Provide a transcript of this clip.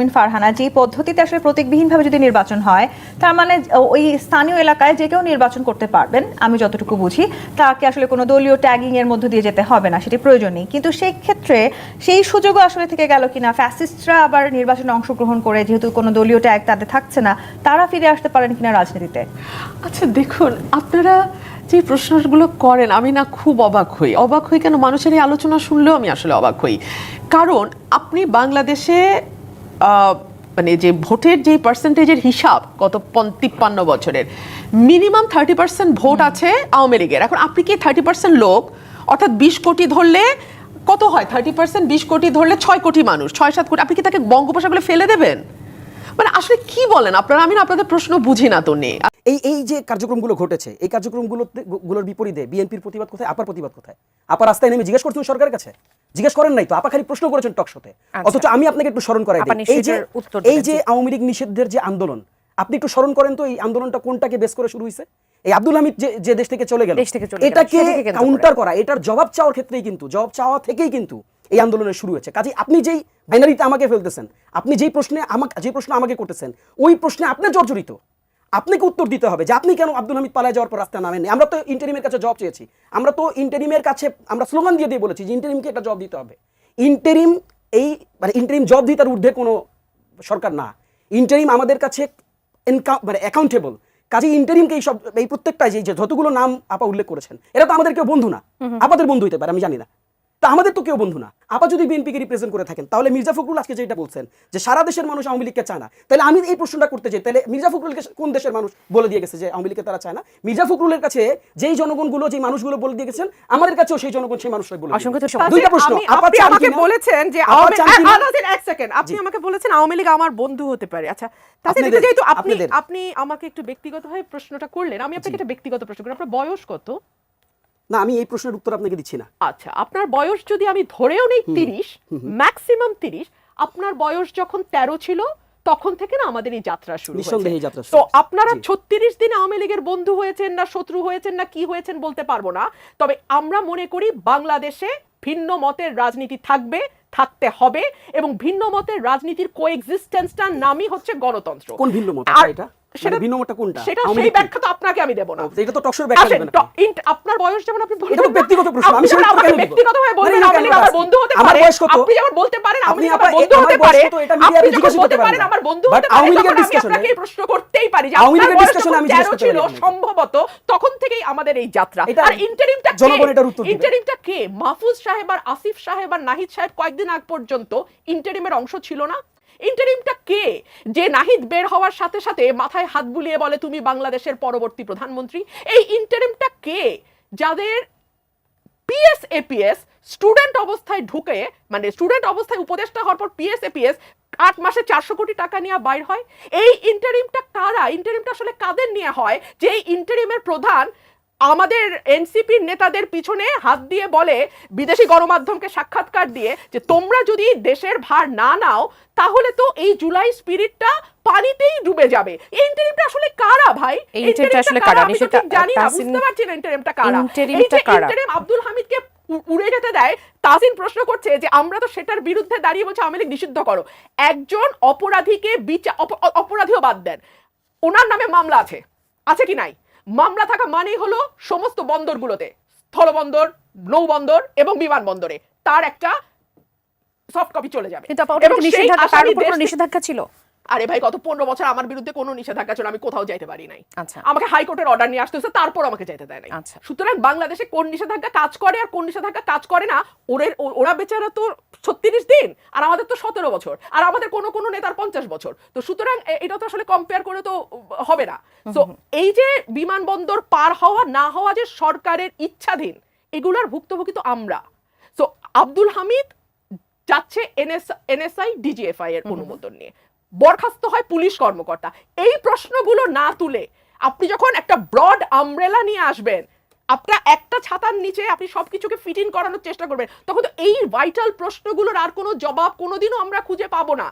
মিন ফারহানা, যে পদ্ধতিতে আসলে প্রতীকবিহীনভাবে যদি নির্বাচন হয়, তার মানে ওই স্থানীয় এলাকায় যে কেউ নির্বাচন করতে পারবেন, আমি যতটুকু বুঝি, তাকে আসলে কোনো দলীয় ট্যাগিং এর মধ্য দিয়ে যেতে হবে না, সেটি প্রয়োজন নেই। কিন্তু সেই ক্ষেত্রে সেই সুযোগও আসলে থেকে গেল কিনা ফ্যাসিস্টরা আবার নির্বাচনে অংশগ্রহণ করে, যেহেতু কোনো দলীয় ট্যাগ তাদের থাকছে না, তারা ফিরে আসতে পারেন কিনা রাজনীতিতে? আচ্ছা দেখুন, আপনারা যে প্রশ্নগুলো করেন, আমি না খুব অবাক হই। অবাক হই কেন? মানুষের এই আলোচনা শুনলেও আমি আসলে অবাক হই। কারণ, আপনি বাংলাদেশে মানে যে ভোটের যে পার্সেন্টেজের হিসাব গত পন- তিপ্পান্ন বছরের মিনিমাম থার্টি পার্সেন্ট ভোট আছে আওয়ামী লীগের। এখন আপনি কি থার্টি পার্সেন্ট লোক অর্থাৎ বিশ কোটি ধরলে কত হয়? থার্টি পার্সেন্ট বিশ কোটি ধরলে ছয় কোটি মানুষ ছয় সাত কোটি আপনি কি তাকে বঙ্গোপসাগরে ফেলে দেবেন? মানে আসলে কি বলেন আপনারা? আমি না আপনাদের প্রশ্ন বুঝি না তো নেই এই এই যে কার্যক্রমগুলো ঘটেছে এই কার্যক্রমগুলো গুলোর বিপরীতে বিএনপির প্রতিবাদ কোথায়? আপার প্রতিবাদ কোথায়? আপার রাস্তায় নেমে জিজ্ঞেস করছেন সরকারের কাছে? জিজ্ঞেস করেন নাই তো আপা খালি প্রশ্ন করেছেন টকশোতে অথচ আমি আপনাকে একটু স্মরণ করাই দিই। এই যে এই যে আওয়ামী লীগ নিষিদ্ধের যে আন্দোলন আপনি একটু স্মরণ করেন তো এই আন্দোলনটা কোনটাকে বেস করে শুরু হয়েছে এই আব্দুল হামিদ যে যে দেশ থেকে চলে গেল এটাকে। কাউন্টার করা। এটার জবাব চাওয়ার ক্ষেত্রেই কিন্তু জবাব চাওয়া থেকেই কিন্তু এই আন্দোলনের শুরু হয়েছে। কাজে আপনি যেই বাইনারিতে আমাকে ফেলতেছেন আপনি যেই প্রশ্নে আমাকে যে প্রশ্ন আমাকে করতেছেন ওই প্রশ্নে আপনি জর্জরিত। আপনাকে উত্তর দিতে হবে যে আপনি কেন আব্দুল হামিদ পালায় যাওয়ার পর রাস্তায় নামেননি? আমরা তো ইন্টারিমের কাছে জব চেয়েছি। আমরা তো ইন্টারিমের কাছে আমরা স্লোগান দিয়ে দিয়ে বলেছি যে ইন্টারিমকে একটা জব দিতে হবে। ইন্টারিম এই মানে ইন্টারিম জব দিতে ঊর্ধ্বে কোনো সরকার না। ইন্টারিম আমাদের কাছে মানে অ্যাকাউন্টেবল কাজে ইন্টারিমকে এই সব এই প্রত্যেকটা যে যে যতগুলো নাম আপা উল্লেখ করেছেন এরা তো আমাদের কেউ বন্ধু না। আপাদের বন্ধু হইতে পারে আমি জানি না। তা আমাদের তো কেউ বন্ধু না। আপা যদি বিএনপিকে রিপ্রেজেন্ট করে থাকেন তাহলে মির্জা ফখরুল আজকে যেটা বলছেন যে সারা দেশের মানুষ আওয়ামী লীগকে চায় না। তাহলে আমি এই প্রশ্নটা করতে চাই তাহলে মির্জা ফখরুলকে কোন দেশের মানুষ বলে দিয়ে গেছে যে আওয়ামী লীগকে তারা চায় না? মির্জা ফখরুলের কাছে যেই জনগণগুলো যেই মানুষগুলো বলে দিয়ে গেছেন আমাদের কাছেও সেই জনগণ সেই মানুষরাই বলে। দুইটা প্রশ্ন আপনি আমাকে বলেছেন যে এক সেকেন্ড আপনি আমাকে বলেছেন আওয়ামী লীগ আমার বন্ধু হতে পারে। আচ্ছা আপনাদের- যেহেতু আপনি আপনি আমাকে একটু ব্যক্তিগতভাবে প্রশ্নটা করলেন আমি আপনাকে একটা ব্যক্তিগত প্রশ্ন করি। আপনার বয়স কত? না আমি এই প্রশ্নের উত্তর আপনাকে দিচ্ছি না। আচ্ছা আপনার বয়স যদি আমি ধরেও নেই তিরিশ ম্যাক্সিমাম তিরিশ আপনার বয়স যখন তেরো ছিল তখন থেকে না আমাদের এই যাত্রা শুরু নিঃসন্দেহে যাত্রা তো আপনারা ছত্রিশ দিন আওয়ামী লীগের বন্ধু হয়েছেন না শত্রু হয়েছেন না কি হয়েছেন বলতে পারব না। তবে আমরা মনে করি বাংলাদেশে ভিন্ন মতের রাজনীতি থাকবে থাকতে হবে এবং ভিন্ন মতের রাজনীতির কোএক্সিস্টেন্সটার নামই হচ্ছে গণতন্ত্র। কোন ভিন্ন মত? এটা? সেটা কোনটা? সেটা সেই ব্যাখ্যা তো আপনাকে আমি দেব না। এটা তো টকশোর ব্যাখ্যা দেবেন ট- আপনি। ইন্ট- আপনার বয়স যেমন আপনি এটা তো ব্যক্তিগত প্রশ্ন, আমি সেটা যেমন কেন আমাকে নিব? ব্যক্তিগতভাবে বললেন, না, না, আওয়ামী লীগ কেন আমার বন্ধু হতে পারে, আপনি যেমন বলতে পারেন, আপনি আমার বন্ধু হতে পারে, আপনি যখন বলতে পারেন পারেন, আমার বন্ধু হতে পারে, তখন আমি আপনাকে এই প্রশ্ন করতেই পারি যে আওয়ামী লীগের বয়স discussion এ যখন আমি জিজ্ঞেস ছিল সম্ভবত তখন থেকেই আমাদের এই যাত্রা। এটা আর ইন্টারিমটা জনগণ এটার উত্তর ইন্টারিমটা কে? মাহফুজ সাহেব আর আসিফ সাহেব আর নাহিদ সাহেব কয়েকদিন আগ পর্যন্ত ইন্টারিমের অংশ ছিল না। ইন্টারিমটা কে? যে নাহিদ বের হওয়ার সাথে সাথে মাথায় হাত বুলিয়ে বলে, তুমি বাংলাদেশের পরবর্তী প্রধানমন্ত্রী এই ইন্টারিমটা কে? যাদের পিএস এপিএস স্টুডেন্ট অবস্থায় ঢুকে মানে স্টুডেন্ট অবস্থায় উপদেষ্টা হওয়ার পর পিএস এপিএস আট মাসে চারশো কোটি টাকা নিয়ে বাইর হয়। এই ইন্টারিমটা কারা? ইন্টারিমটা আসলে কাদের নিয়ে হয়? যে ইন্টারিমের প্রধান আমাদের এনসিপির নেতাদের পিছনে হাত দিয়ে বলে বিদেশি গণমাধ্যমকে সাক্ষাৎকার দিয়ে যে তোমরা যদি দেশের ভার না নাও তাহলে তো এই জুলাই স্পিরিটটা পানিতেই ডুবে যাবে। ইন্টারিমটা আসলে কারা ভাই? interimটা আসলে কারা? আমি সেটা, জানি না বুঝতে পারছি না ইন্টারিমটা কারা। যে কারা? ইন্টারিম আব্দুল হামিদকে উড়ে যেতে দেয় তাজিন প্রশ্ন করছে যে আমরা তো সেটার বিরুদ্ধে দাঁড়িয়ে বলছে আওয়ামী লীগ নিষিদ্ধ করো। একজন অপরাধীকে বিচার অপরাধীও বাদ দেন। ওনার নামে মামলা আছে। আছে কি নাই? মামলা থাকা মানেই হলো সমস্ত বন্দরগুলোতে স্থলবন্দর নৌবন্দর এবং বিমানবন্দরে তার একটা সফট কপি চলে যাবে। নিষেধাজ্ঞা? ছিল? আরে ভাই গত পনেরো বছর আমার বিরুদ্ধে কোনো নিষেধাজ্ঞা ছিল আমি কোথাও যাইতে পারি নাই। আচ্ছা। আমাকে হাইকোর্টের অর্ডার নিয়ে আসতে হচ্ছে তারপর আমাকে যেতে দেয় নাই। আচ্ছা। সুতরাং বাংলাদেশে কোন নিষেধাজ্ঞা কাজ করে আর কোন নিষেধাজ্ঞা কাজ করে না ওরা বেচারা তো ছত্রিশ দিন আর আমাদের তো সতেরো বছর আর আমাদের কোনো কোনো নেতার পঞ্চাশ বছর। তো সুতরাং এটা তো আসলে কম্পেয়ার করে তো হবে না। তো এই যে বিমানবন্দর পার হওয়া না হওয়া যে সরকারের ইচ্ছাধীন এগুলার ভুক্তভোগী তো আমরা। তো আব্দুল হামিদ যাচ্ছে এনএস এনএসআই ডিজিএফআই এর অনুমোদন নিয়ে। বরখাস্ত হয় পুলিশ কর্মকর্তা। এই প্রশ্নগুলো না তুলে আপনি যখন একটা ব্রড আমব্রেলা নিয়ে আসবেন আপনার একটা ছাতার নিচে আপনি সবকিছুকে ফিট ইন করানোর চেষ্টা করবেন, তখন তো এই ভাইটাল প্রশ্নগুলোর আর কোনো জবাব কোনোদিনও আমরা খুঁজে পাবো না।